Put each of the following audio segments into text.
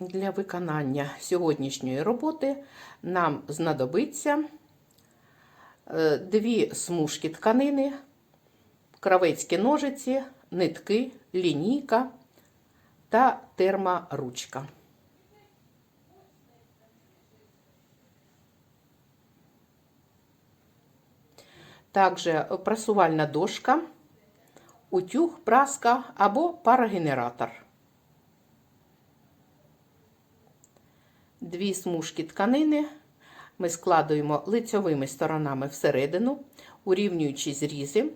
для виконання сьогоднішньої роботи нам знадобиться е, дві смужки тканини, кравецькі ножиці, нитки, лінійка та терморучка. Також прасувальна дошка, утюг, праска або парогенератор. Дві смужки тканини ми складуємо лицьовими сторонами всередину, урівнюючи зрізи.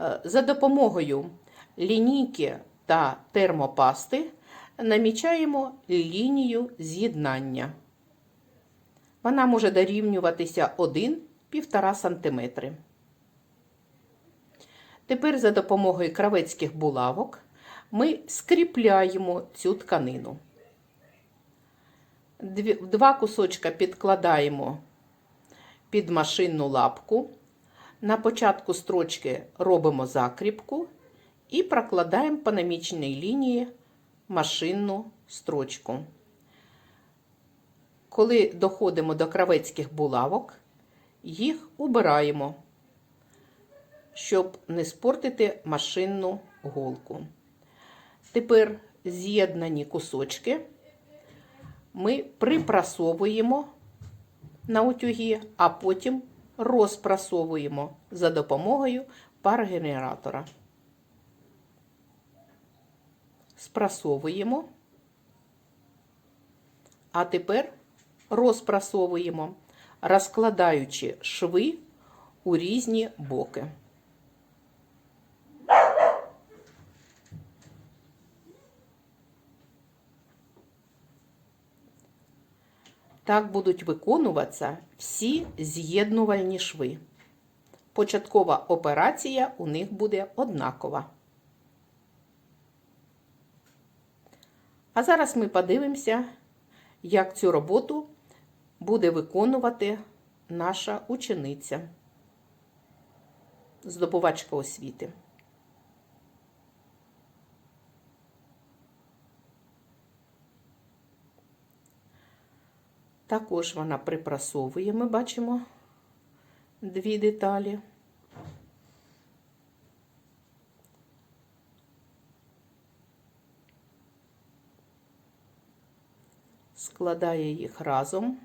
Е, За допомогою лінійки та термопасти намічаємо лінію з'єднання. Вона може дорівнюватися 1-1,5 см. Тепер за допомогою кравецьких булавок ми скріпляємо цю тканину. Два кусочка підкладаємо під машинну лапку. На початку строчки робимо закріпку і прокладаємо по наміченій лінії машинну строчку. Коли доходимо до кравецьких булавок, їх убираємо, щоб не спортити машинну голку. Тепер з'єднані кусочки ми припрасовуємо на утюгі, а потім розпрасовуємо за допомогою парогенератора. Спрасовуємо, а тепер розпрасовуємо, розкладаючи шви у різні боки. Так будуть виконуватися всі з'єднувальні шви. Початкова операція у них буде однакова. А зараз ми подивимося, як цю роботу буде виконувати наша учениця, здобувачка освіти. Також вона припрасовує, ми бачимо дві деталі. Складає їх разом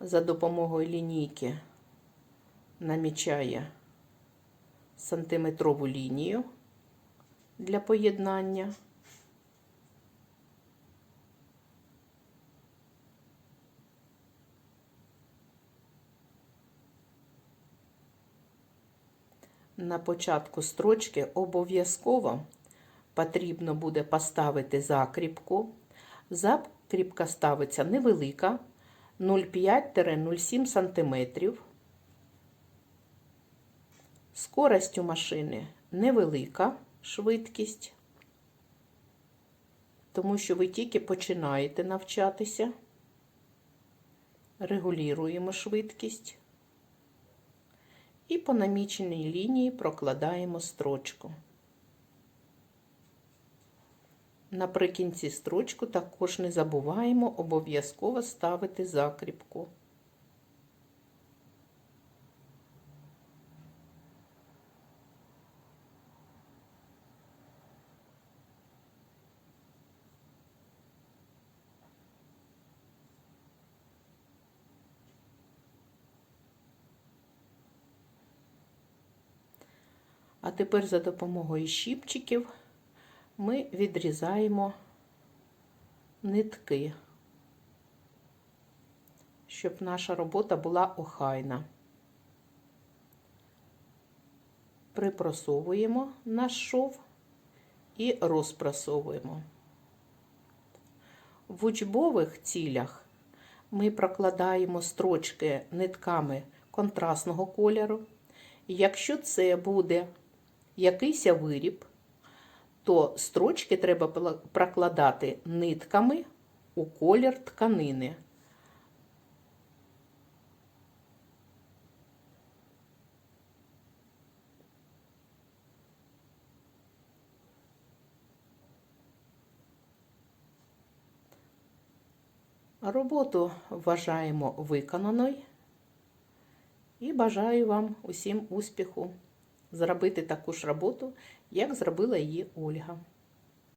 за допомогою лінійки, намічає сантиметрову лінію для поєднання. На початку строчки обов'язково потрібно буде поставити закріпку. Закріпка ставиться невелика 0,5-0,7 см. Скорость у машини невелика швидкість, тому що ви тільки починаєте навчатися. Регулюємо швидкість. І по наміченій лінії прокладаємо строчку. Наприкінці строчку також не забуваємо обов'язково ставити закріпку. А тепер за допомогою щіпчиків ми відрізаємо нитки, щоб наша робота була охайна. Припросовуємо наш шов і розпрасовуємо. В учбових цілях ми прокладаємо строчки нитками контрастного кольору. Якщо це буде якийсь виріб, то строчки треба прокладати нитками у колір тканини. Роботу вважаємо виконаною і бажаю вам усім успіху зробити таку ж роботу, як зробила її Ольга.